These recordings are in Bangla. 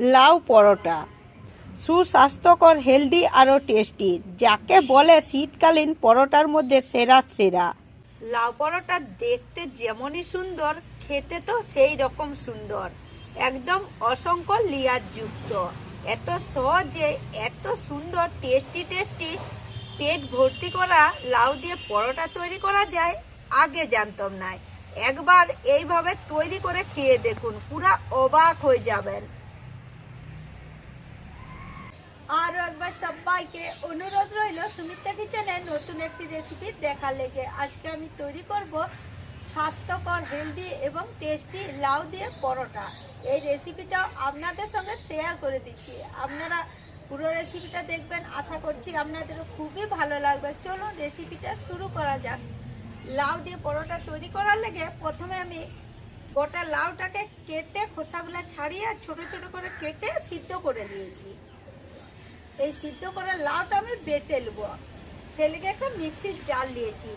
লাউ পরোটা। সুস্বাস্থ্যকর, হেলদি আরও টেস্টি। যাকে বলে শীতকালীন পরোটার মধ্যে সেরা সেরা। লাউ পরোটা দেখতে যেমনই সুন্দর, খেতে তো সেই রকম সুন্দর। একদম অসংখ্য লিয়ার যুক্ত এত সহজে, এত সুন্দর, টেস্টি টেস্টি পেট ভর্তি করা লাউ দিয়ে পরোটা তৈরি করা যায়, আগে জানতাম না একবার এইভাবে তৈরি করে খেয়ে দেখুন, পুরা অবাক হয়ে যাবেন। আরও একবার সবাইকে অনুরোধ রইল সুমিতা কিচেনে নতুন একটি রেসিপি দেখা লেগে। আজকে আমি তৈরি করব স্বাস্থ্যকর হেলদি এবং টেস্টি লাউ দিয়ে পরোটা। এই রেসিপিটা আপনাদের সঙ্গে শেয়ার করে দিচ্ছি। আপনারা পুরো রেসিপিটা দেখবেন, আশা করছি আপনাদেরও খুবই ভালো লাগবে। চলুন রেসিপিটা শুরু করা যাক। লাউ দিয়ে পরোটা তৈরি করার লেগে প্রথমে আমি গোটা লাউটাকে কেটে খোসাগুলো ছাড়িয়ে ছোট ছোট করে কেটে সিদ্ধ করে নিয়েছি। এই সিদ্ধ করা লাউটা আমি বেটে নেব। সেলিগে একটা মিক্সির জার নিয়েছি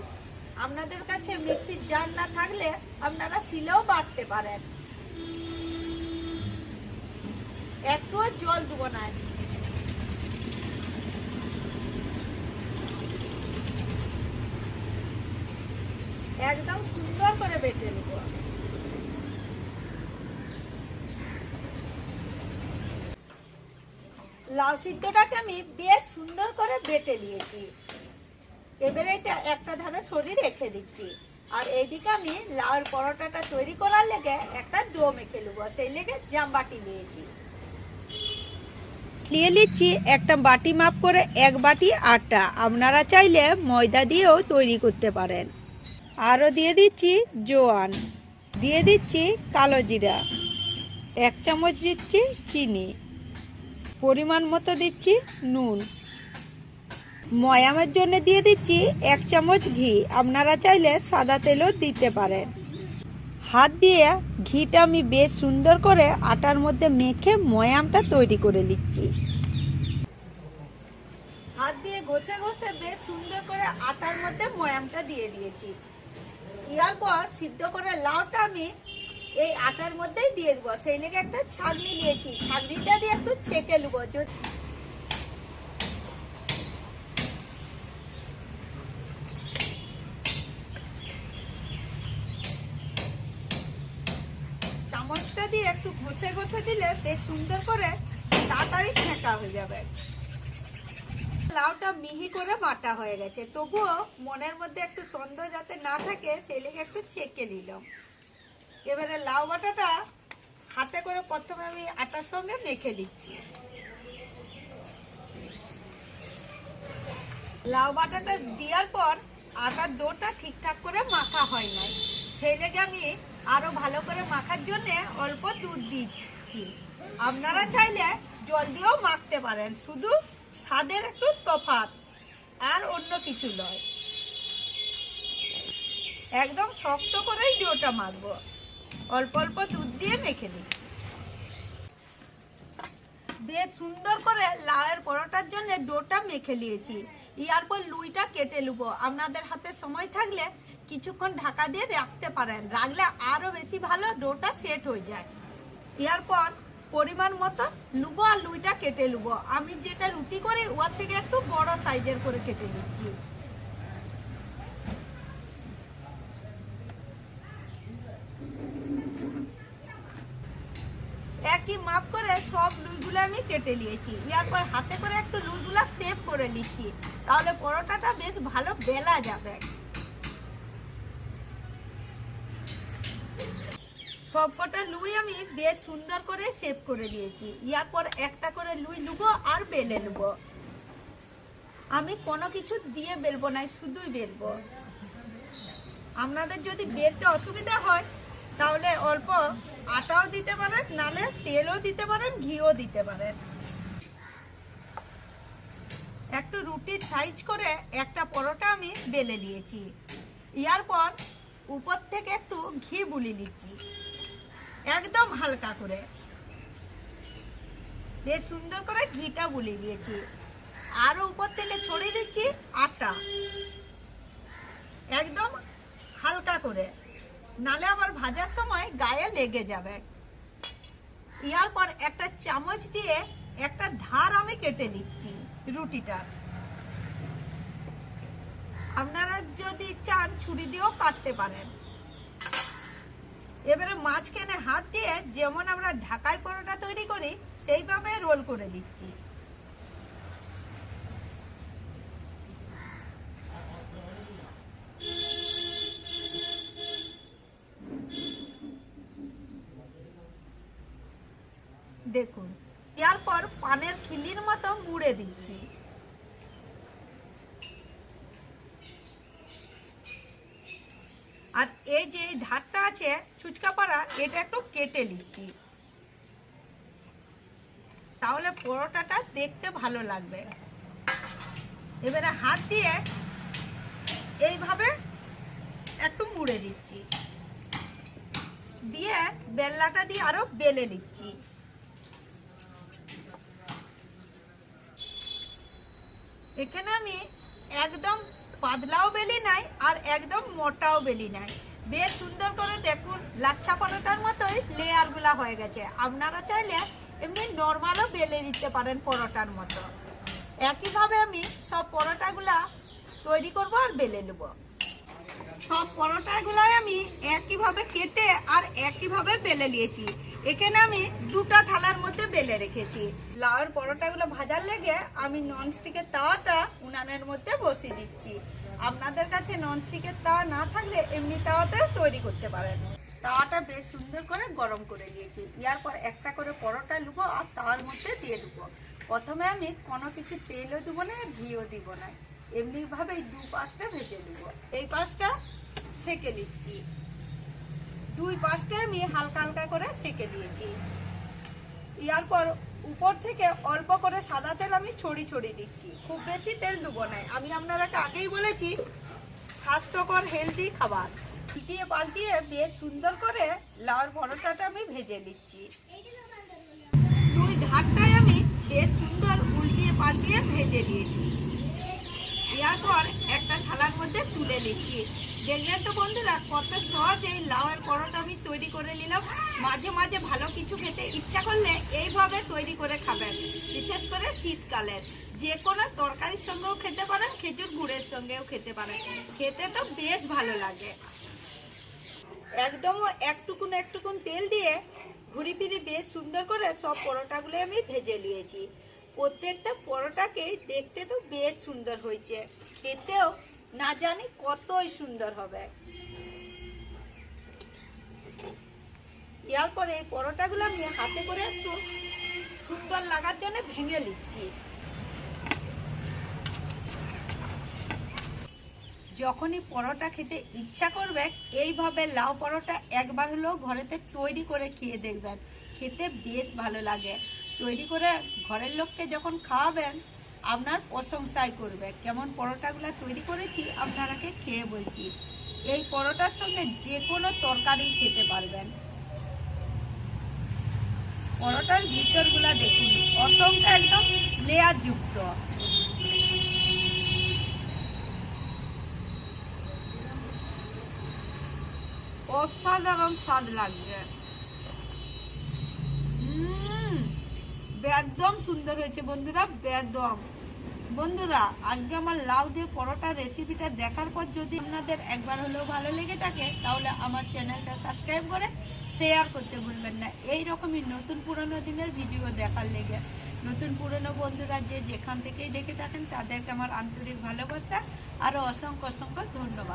আপনাদের কাছে মিক্সির জার না থাকলে আপনারা শিলেও বাটতে পারেন। একটুও জল দেবো না। একদম সুন্দর করে বেটে নেব। লাউ সিদ্ধটাকে আমি বেশ সুন্দর করে বেটে নিয়েছি। এবারে এটা একটা ধারে সরিয়ে রেখে দিচ্ছি। আর এইদিকে আমি লাউর পরোটাটা তৈরি করার লেগে একটা ডো মেখে নেব। সেই লেগে জাম বাটি নিয়েছি। নিয়ে নিচ্ছি একটা বাটি মাপ করে এক বাটি আটা। আপনারা চাইলে ময়দা দিয়েও তৈরি করতে পারেন। আরও দিয়ে দিচ্ছি জোয়ান। দিয়ে দিচ্ছি কালো জিরা। এক চামচ দিচ্ছি চিনি। পরিমাণ মতো দিচ্ছি নুন। ময়ামের জন্য দিয়ে দিচ্ছি এক চামচ ঘি। আপনারা চাইলে সাদা তেলও দিতে পারেন। হাত দিয়ে ঘিটা আমি বেশ সুন্দর করে আটার মধ্যে মেখে ময়ামটা তৈরি করে নিচ্ছি। হাত দিয়ে ঘষে ঘষে বেশ সুন্দর করে আটার মধ্যে ময়ামটা দিয়ে দিয়েছি। ইয়ার পর সিদ্ধ করে লাউটা আমি এই আটার মধ্যেই দিয়ে দেবো। সেই লেগে একটা ছাগনি নিয়েছি। ছাগনিটা দিয়ে একটু ছেঁকে নেব। চামচটা দিয়ে একটু ঘষে ঘষে দিলে বেশ সুন্দর করে তাড়াতাড়ি ছেঁকা হয়ে যাবে। লাউটা মিহি করে বাটা হয়ে গেছে। তবুও মনের মধ্যে একটু সন্দেহ যাতে না থাকে, সেই লেগে একটু ছেঁকে নিলাম। এবারে লাউ বাটাটা হাতে করে প্রথমে আমি আটার সঙ্গে মেখে দিচ্ছি লাউ বাটাটা দেওয়ার পর আটার ডোটা ঠিকঠাক করে মাখা হয় নাই। সেই লেগে আমি আরও ভালো করে মাখার জন্য অল্প দুধ দিচ্ছি। আপনারা চাইলে জল দিয়েও মাখতে পারেন, শুধু স্বাদের একটু তফাৎ আর অন্য কিছু নয়। একদম শক্ত করেই ডোটা মাখবো। অল্প অল্প দুধ দিয়ে মেখে দিই বেশ সুন্দর করে লাউয়ের পরোটার জন্য ডোটা মেখে নিয়েছি। ইয়ার পর লুইটা কেটে নেব। আপনাদের হাতে সময় থাকলে কিছুক্ষণ ঢাকা দিয়ে রাখতে পারেন। রাখলে আরও বেশি ভালো ডোটা সেট হয়ে যায়। ইয়ার পর পরিমাণ মতো লুবো আর লুইটা কেটে লুবো আমি যেটা রুটি করি, ওর থেকে একটু বড় সাইজের করে কেটে নিচ্ছি একই মাপ করে সব লুইগুলো আমি কেটে নিয়েছি। এরপর হাতে করে একটু লুইগুলো সেভ করে নিচ্ছি। তাহলে পরোটাটা বেশ ভালো বেলা যাবে। সবকটা লুই আমি বেশ সুন্দর করে সেভ করে নিয়েছি। ইয়ারপর একটা করে লুই লুবো আর বেলে নেব। আমি কোনো কিছু দিয়ে বেলবো না, শুধুই বেলবো। আপনাদের যদি বেলতে অসুবিধা হয়, তাহলে অল্প আটাও দিতে পারেন, নালে তেলও দিতে পারেন, ঘিও দিতে পারেন। একটু রুটির সাইজ করে একটা পরোটা আমি বেলে নিয়েছি। ইয়ার পর উপর থেকে একটু ঘি বুলি নিচ্ছি। একদম হালকা করে। বেশ সুন্দর করে ঘিটা বুলি দিয়েছি আরও উপর থেকে ছড়িয়ে দিচ্ছি আটা একদম হালকা করে। নালে আবার ভাজার সময় গায়ে লেগে যাবে। ইয়ার পর একটা চামচ দিয়ে একটা ধার আমি কেটে নিচ্ছি রুটিটার। আপনারা যদি চান ছুরি দিয়েও কাটতে পারেন। এবারে মাঝখানে হাত দিয়ে যেমন আমরা ঢাকাই পরোটা তৈরি করি, সেইভাবে রোল করে দিচ্ছি দেখুন, এরপর পানের খিলির মতো মুড়ে দিচ্ছি। আর এই যে এই ধারটা আছে, ছুচকা পাড়া, এটা একটু কেটে নিচ্ছি। তাহলে পরোটাটা দেখতে ভালো লাগবে। এবারে হাত দিয়ে এইভাবে একটু মুড়ে দিচ্ছি। দিয়ে বেল্লাটা দিয়ে আরও বেলে দিচ্ছি এখানে আমি একদম পাতলাও বেলি নাই আর একদম মোটাও বেলি নাই। বেশ সুন্দর করে দেখুন লাচ্ছা পরোটার মতোই লেয়ারগুলা হয়ে গেছে। আপনারা চাইলে এমনি নর্মালও বেলে দিতে পারেন পরোটার মতো। একইভাবে আমি সব পরোটাগুলা তৈরি করব আর বেলে নেব। সব পরোটাগুলাই আমি একইভাবে কেটে আর একইভাবে বেলে নিয়েছি। এখানে আমি দুটা থালার মধ্যে বেলে রেখেছি। লাউয়ের পরোটাগুলো ভাজার লেগে আমি ননস্টিকের তাওয়াটা উনানের মধ্যে বসিয়ে দিচ্ছি। আপনাদের কাছে ননস্টিকের তাওয়া না থাকলে এমনি তাওয়াতে তৈরি করতে পারেন। তাওয়াটা বেশ সুন্দর করে গরম করে দিয়েছি ইয়ার পর একটা করে পরোটা লুবো আর তাওয়ার মধ্যে দিয়ে দেবো প্রথমে আমি কোনো কিছু তেলও দেবো না, ঘিও দিব না। এমনিভাবেই দু পাশটা ভেজে নেব। এই পাশটা সেকে নিচ্ছি। দুই পাশটা আমি হালকা হালকা করে সেকে দিয়েছি ইয়ার পর উপর থেকে অল্প করে সাদা তেল আমি ছড়ি ছড়ি দিচ্ছি। খুব বেশি তেল দেবো না। আমি আপনারাকে আগেই বলেছি, স্বাস্থ্যকর হেলদি খাবার। উল্টিয়ে পাল্টিয়ে বেশ সুন্দর করে লাউর পরোটাটা আমি ভেজে নিচ্ছি। দুই ধারটায় আমি বেশ সুন্দর উল্টিয়ে পাল্টিয়ে ভেজে নিয়েছি। দেওয়ার পর একটা থালার মধ্যে তুলে নিচ্ছি। দেখলেন তো বন্ধুরা, কত সহজ এই লাউয়ের পরোটা আমি তৈরি করে নিলাম। মাঝে মাঝে ভালো কিছু খেতে ইচ্ছা করলে এইভাবে তৈরি করে খাবেন, বিশেষ করে শীতকালের। যে কোনো তরকারির সঙ্গেও খেতে পারেন, খেজুর গুড়ের সঙ্গেও খেতে পারেন। খেতে তো বেশ ভালো লাগে। একদম একটুকুন একটুকুন তেল দিয়ে ঘুরি ফিরি বেশ সুন্দর করে সব পরোটাগুলো আমি ভেজে নিয়েছি। প্রত্যেকটা পরোটাকে দেখতে তো বেশ সুন্দর হয়েছে। খেতেও না জানি কতই সুন্দর হবে। এরপরে এই পরোটাগুলো আমি হাতে করে একটু সুন্দর লাগার জন্য ভেঙে নিচ্ছি। যখনই পরোটা খেতে ইচ্ছা করবে, এইভাবে লাউ পরোটা একবার হলেও ঘরেতে তৈরি করে খেয়ে দেখবেন। খেতে বেশ ভালো লাগে। তৈরি করে ঘরের লোককে যখন খাওয়াবেন, আপনার প্রশংসাই করবে। কেমন পরোটাগুলো তৈরি করেছি, আপনারাকে খেয়ে বলছি। এই পরোটার সঙ্গে যে কোনো তরকারি খেতে পারবেন। পরোটার ভিতরগুলা দেখুন, অসংখ্য একদম লেয়ার যুক্ত অসাধারণ স্বাদ লাগবে। একদম সুন্দর হয়েছে বন্ধুরা বেদম বন্ধুরা, আজকে আমার লাউ দিয়ে পরোটা রেসিপিটা দেখার পর যদি আপনাদের একবার হলেও ভালো লেগে থাকে, তাহলে আমার চ্যানেলটা সাবস্ক্রাইব করে শেয়ার করতে ভুলবেন না। এই রকমই নতুন পুরনো দিনের ভিডিও দেখার লেগে। নতুন পুরনো বন্ধুরা যে যেখান থেকেই দেখে থাকেন, তাদেরকে আমার আন্তরিক ভালোবাসা আরও অসংখ্য অসংখ্য ধন্যবাদ।